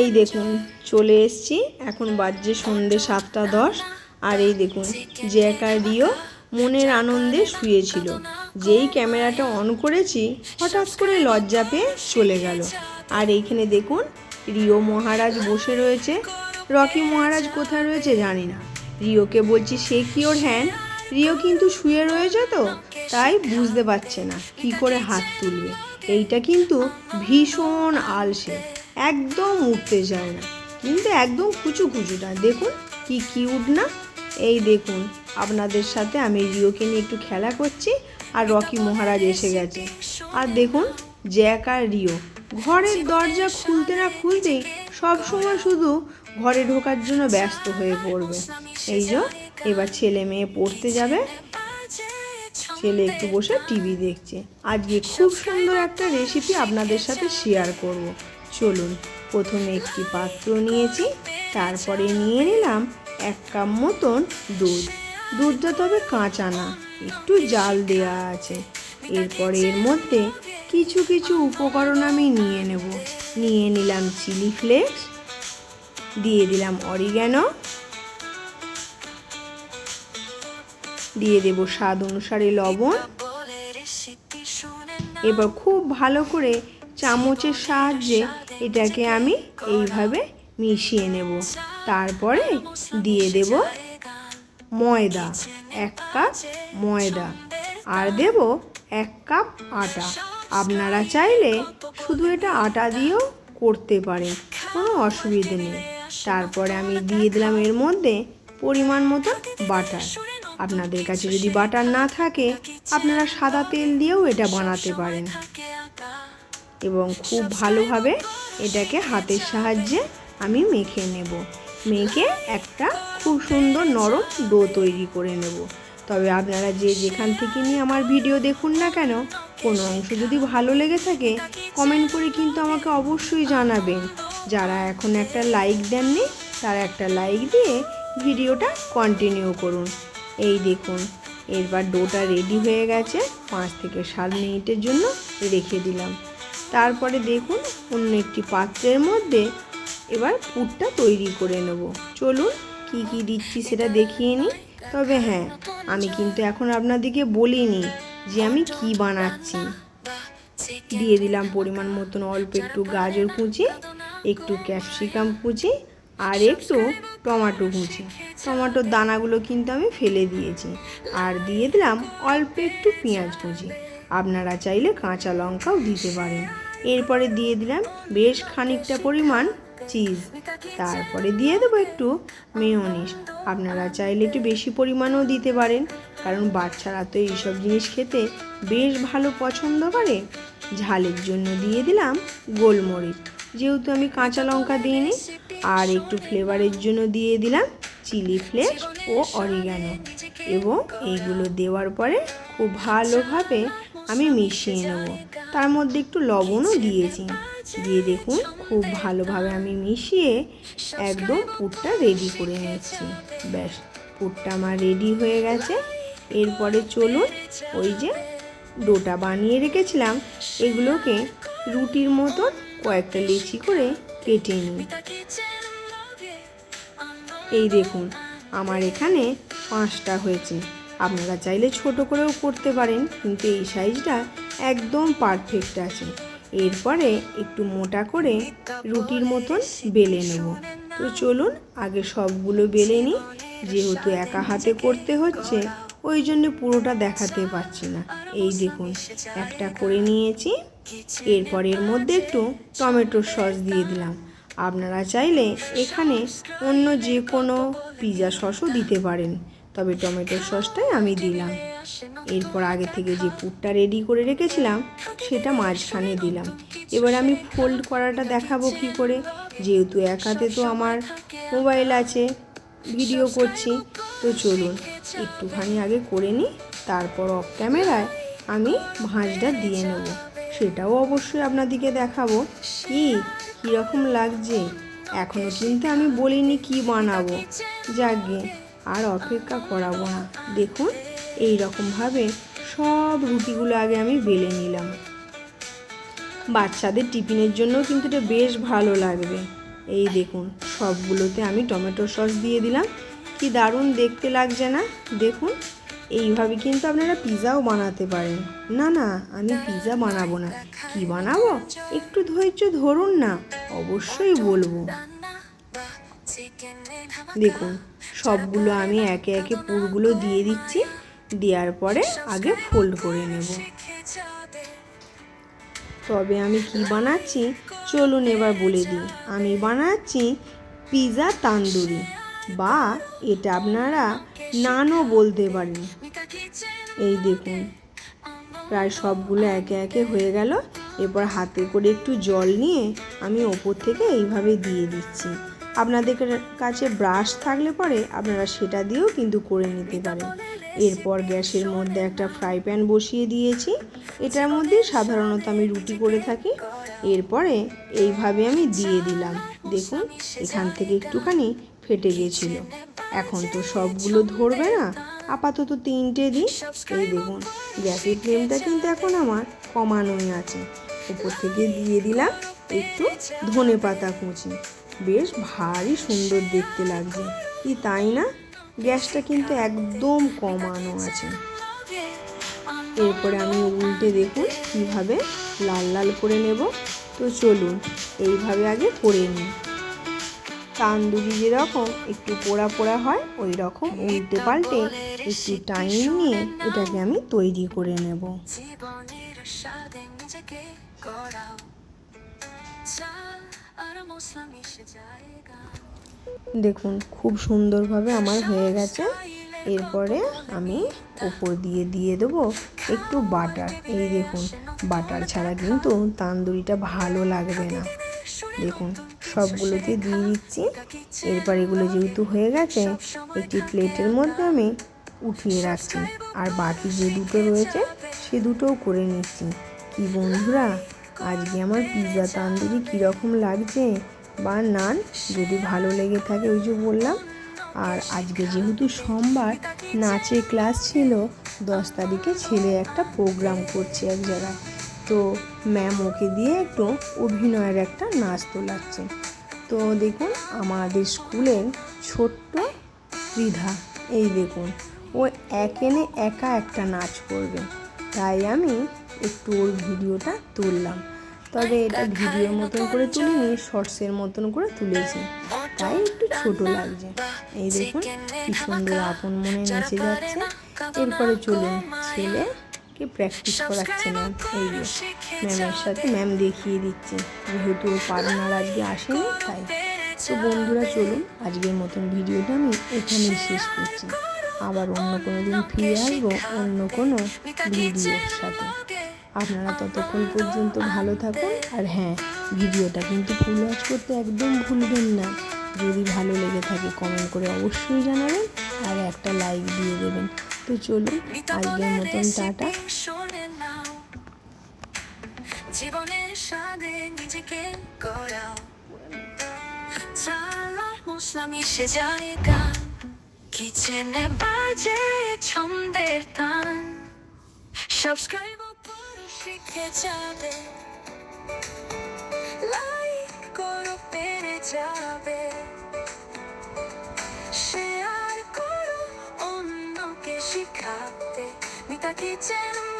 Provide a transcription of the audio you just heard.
এই দেখুন, চলে এসছি। এখন বাজছে সন্ধে সাতটা দশ। আর এই দেখুন জ্যাক রিও মনের আনন্দে শুয়েছিল। যেই ক্যামেরাটা অন করেছি, হঠাৎ করে লজ্জা পেয়ে চলে গেল। আর এইখানে দেখুন, রিও মহারাজ বসে রয়েছে। রকি মহারাজ কোথায় রয়েছে জানি না। রিওকে বলছি, সে কি ওর হ্যান্ড রিও কিন্তু শুয়ে রয়েছে তো, তাই বুঝতে পারছে না, কি করে হাত তুলবে। এইটা কিন্তু ভীষণ আলসে। একদম উঠতে চায় না। কিন্তু একদম কুচু কুচু না দেখুন কি কিউট না? এই দেখুন, আপনাদের সাথে আমি রিওকে নিয়ে একটু খেলা করছি আর রকি মহারাজ এসে গেছে। আর দেখুন, জ্যাক আর রিও, ঘরের দরজা খুলতে না খুলতেই সব সময় শুধু ঘরে ঢোকার জন্য ব্যস্ত হয়ে পড়বে। এই যে, এবার ছেলে মেয়ে পড়তে যাবে। ছেলে একটু বসে টিভি দেখছে। আজকে খুব সুন্দর একটা রেসিপি আপনাদের সাথে শেয়ার করব। চলুন, প্রথমে একটি পাত্র নিয়েছি, তারপরে নিয়ে নিলাম এক কাপ মতন দুধ। দুধটা তবে কাঁচা না, একটু জাল দেওয়া আছে। এরপরে এর মধ্যে কিছু কিছু উপকরণ আমি নিয়ে নেব। নিয়ে নিলাম চিলি ফ্লেক্স, দিয়ে দিলাম অরিগ্যানো, দিয়ে দেব স্বাদ অনুসারে লবণ। এবার খুব ভালো করে চামচের সাহায্যে এটাকে আমি এইভাবে মিশিয়ে নেব। তারপরে দিয়ে দেব ময়দা, এক কাপ ময়দা। আর দেব এক কাপ আটা। আপনারা চাইলে শুধু এটা আটা দিয়েও করতে পারেন, কোনো অসুবিধে নেই। তারপরে আমি দিয়ে দিলাম এর মধ্যে পরিমাণ মতো বাটার। আপনাদের কাছে যদি বাটার না থাকে, আপনারা সাদা তেল দিয়েও এটা বানাতে পারেন। এবং খুব ভালোভাবে এটাকে হাতের সাহায্যে আমি মেখে নেব। মেখে একটা খুব সুন্দর নরম ডো তৈরি করে নেব। তবে আপনারা যে যেখান থেকে নিয়ে আমার ভিডিও দেখুন না কেন, কোনো অংশ যদি ভালো লেগে থাকে কমেন্ট করে কিন্তু আমাকে অবশ্যই জানাবেন। যারা এখন একটা লাইক দেননি, তারা একটা লাইক দিয়ে ভিডিওটা কন্টিনিউ করুন। এই দেখুন, এরপর ডোটা রেডি হয়ে গেছে। পাঁচ থেকে সাত মিনিটের জন্য রেখে দিলাম। তারপরে দেখুন অন্য একটি পাত্রের মধ্যে এবার পুরটা তৈরি করে নেব। চলুন কি কি দিচ্ছি সেটা দেখিয়ে নিই। তবে হ্যাঁ আমি কিন্তু এখন আপনাদেরকে বলিনি যে আমি কি বানাচ্ছি। দিয়ে দিলাম পরিমাণ মতন অল্প একটু গাজর কুচি, একটু ক্যাপসিকাম কুচি আর একটু টমাটো কুচি। টমাটোর দানাগুলো কিন্তু আমি ফেলে দিয়েছি আর দিয়ে দিলাম অল্প একটু পেঁয়াজ কুচি। আপনারা চাইলে কাঁচা লঙ্কাও দিতে পারেন। এরপরে দিয়ে দিলাম বেশ খানিকটা পরিমাণ চিজ। তারপরে দিয়ে দেবো একটু মেয়নিস। আপনারা চাইলে একটু বেশি পরিমাণও দিতে পারেন, কারণ বাচ্চারা তো এইসব জিনিস খেতে বেশ ভালো পছন্দ করে। ঝালের জন্য দিয়ে দিলাম গোলমরিচ। যেহেতু আমি কাঁচা লঙ্কা দিইনি, আর একটু ফ্লেভারের জন্য দিয়ে দিলাম চিলি ফ্লেক্স ও অরিগানো। এবং এইগুলো দেওয়ার পরে খুব ভালোভাবে আমি মিশিয়ে নেব। তার মধ্যে একটু লবণও দিয়েছি। দিয়ে দেখুন, খুব ভালোভাবে আমি মিশিয়ে একদম পুরটা রেডি করে নিচ্ছি। ব্যাস, পুরটা আমার রেডি হয়ে গেছে। এরপরে চলুন ওই যে ডোটা বানিয়ে রেখেছিলাম। এগুলোকে রুটির মতন কয়েকটা লিচি করে কেটে নিই। এই দেখুন, আমার এখানে পাঁচটা হয়েছে। আপনারা চাইলে ছোট করেও করতে পারেন, কিন্তু এই সাইজটা একদম পারফেক্ট আছে। এরপরে একটু মোটা করে রুটির মতন বেলে নেব। তো চলুন আগে সবগুলো বেলে নিই। যেহেতু একা হাতে করতে হচ্ছে, ওই জন্য পুরোটা দেখাতে পারছি না। এই দেখুন, একটা করে নিয়েছি। এরপর এর মধ্যে একটু টমেটোর সস দিয়ে দিলাম। আপনারা চাইলে এখানে অন্য যে কোনো পিৎজা সসও দিতে পারেন। তবে টমেটোর সসটাই আমি দিলাম। এরপর আগে থেকে যে পুরটা রেডি করে রেখেছিলাম, সেটা মাঝখানে দিলাম। এবার আমি ফোল্ড করাটা দেখাবো কি করে। যেহেতু এক হাতে তো আমার মোবাইল আছে ভিডিও করছি, তো চলুন একটুখানি আগে করে নিই, তারপর অফ ক্যামেরায় আমি ভাঁজটা দিয়ে নেব। সেটাও অবশ্যই আপনাদেরকে দেখাবো। কি কীরকম লাগছে? এখনও কিন্তু আমি বলিনি কি বানাবো। যাকে আর অপেক্ষা করাবো না। দেখুন, এই রকমভাবে সব রুটিগুলো আগে আমি বেলে নিলাম। বাচ্চাদের টিফিনের জন্য কিন্তু এটা বেশ ভালো লাগবে। এই দেখুন, সবগুলোতে আমি টমেটো সস দিয়ে দিলাম। কি দারুণ দেখতে লাগছে না? দেখুন, এইভাবে কিন্তু আপনারা পিৎজাও বানাতে পারেন। না না, আমি পিৎজা বানাবো না। কি বানাবো? একটু ধৈর্য ধরুন না। অবশ্যই বলব। দেখুন সবগুলো আমি একে একে পুরগুলো দিয়ে দিচ্ছি। দেওয়ার পরে আগে ফোল্ড করে নেব। তবে আমি কি বানাচ্ছি? চলুন এবার বলে দিই। আমি বানাচ্ছি পিৎজা তান্দুরি বা এটা আপনারা নানও বলতে পারেন। এই দেখুন, প্রায় সবগুলো একে একে হয়ে গেল। এরপর হাতে করে একটু জল নিয়ে আমি ওপর থেকে এইভাবে দিয়ে দিচ্ছি। আপনাদের কাছে ব্রাশ থাকলে পরে আপনারা সেটা দিয়েও কিন্তু করে নিতে পারেন। এরপর গ্যাসের মধ্যে একটা ফ্রাই প্যান বসিয়ে দিয়েছি। এটার মধ্যে সাধারণত আমি রুটি করে থাকি। এরপরে এইভাবে আমি দিয়ে দিলাম। দেখুন, এখান থেকে একটুখানি ফেটে গেছিল। এখন তো সবগুলো ধরবে না। আপাতত তিনটে দিই। এই দেখুন, গ্যাসের ফ্লেমটা কিন্তু এখন আমার কমানোই আছে। উপর থেকে দিয়ে দিলাম একটু ধনে পাতা কুচি। বেশ ভারী সুন্দর দেখতে লাগছে। কি তাই না? গ্যাসটা কিন্তু একদম কমানো আছে। এরপরে আমি উল্টে দেখুন কীভাবে লাল লাল করে নেব। তো চলুন এইভাবে আগে করে নিই। তান্দুরি যেরকম একটু পোড়া পোড়া হয় ওই রকম উল্টে পাল্টে একটু টাইম নিয়ে এটাকে আমি তৈরি করে নেব। দেখুন, খুব সুন্দরভাবে আমার হয়ে গেছে। এরপরে আমি ওপর দিয়ে দিয়ে দেবো একটু বাটার। এই দেখুন, বাটার ছাড়া কিন্তু তান্দুরিটা ভালো লাগবে না। দেখুন, সবগুলোকে দিয়ে দিচ্ছি। এরপর এগুলো যেহেতু হয়ে গেছে, একটি প্লেটের মধ্যে আমি উঠিয়ে রাখছি। আর বাকি যে দুটো রয়েছে, সে দুটোও করে নিচ্ছি। কি বন্ধুরা আজকে আমার পিৎজা তান্দুরি কীরকম লাগছে? বা নান? যদি ভালো লেগে থাকে ওই যে বললাম। আর আজকে যেহেতু সোমবার, নাচের ক্লাস ছিল, দশ তারিখে ছেলে একটা প্রোগ্রাম করছে এক জায়গায়। তো ম্যাম ওকে দিয়ে একটু অভিনয়ের একটা নাচ তোলাচ্ছে। তো দেখুন, আমাদের স্কুলের ছোট্ট ত্রিধা, এই দেখুন, ও একেনে একা একটা নাচ করবে। তাই আমি একটু ওর ভিডিওটা তুললাম। তবে এটা ভিডিওর মতন করে তুলিনি, শর্টসের মতন করে তুলেছি। তাই একটু ছোট লাগছে। এই দেখুন, কি সুন্দর আপন মনে নেচে যাচ্ছে। এরপরে চলুন, ছেলেকে প্র্যাকটিস করাচ্ছে ম্যাম এই যে ম্যামের সাথে ম্যাম দেখিয়ে দিচ্ছে। যেহেতু পার্টনার আজকে আসেনি, তাই। তো বন্ধুরা, চলুন, আজকের মতন ভিডিওটা আমি এখানেই শেষ করছি। আবার অন্য কোনো দিন ফিরে আসব অন্য কোনো ভিডিওর সাথে। আপনারা ততক্ষণ পর্যন্ত ভালো থাকুন। আর হ্যাঁ ভিডিওটা কিন্তু ফুল ওয়াচ করতে একদম ভুলবেন না। যদি ভালো লেগে থাকে কমেন্ট করে অবশ্যই জানাবেন আর একটা লাইক দিয়ে দেবেন। তো চলুন আজকের মতন টাটা। জীবনের স্বাদে নিজেকে গড়াও। চাল মশলা মিশে যায় গান। কিচেনে বাজে ছন্দের টান সাবস্ক্রাইব যাবে লাইক করো পেরে যাবে শেয়ার করো অন্যকে শিখাতে মিতা কিচেন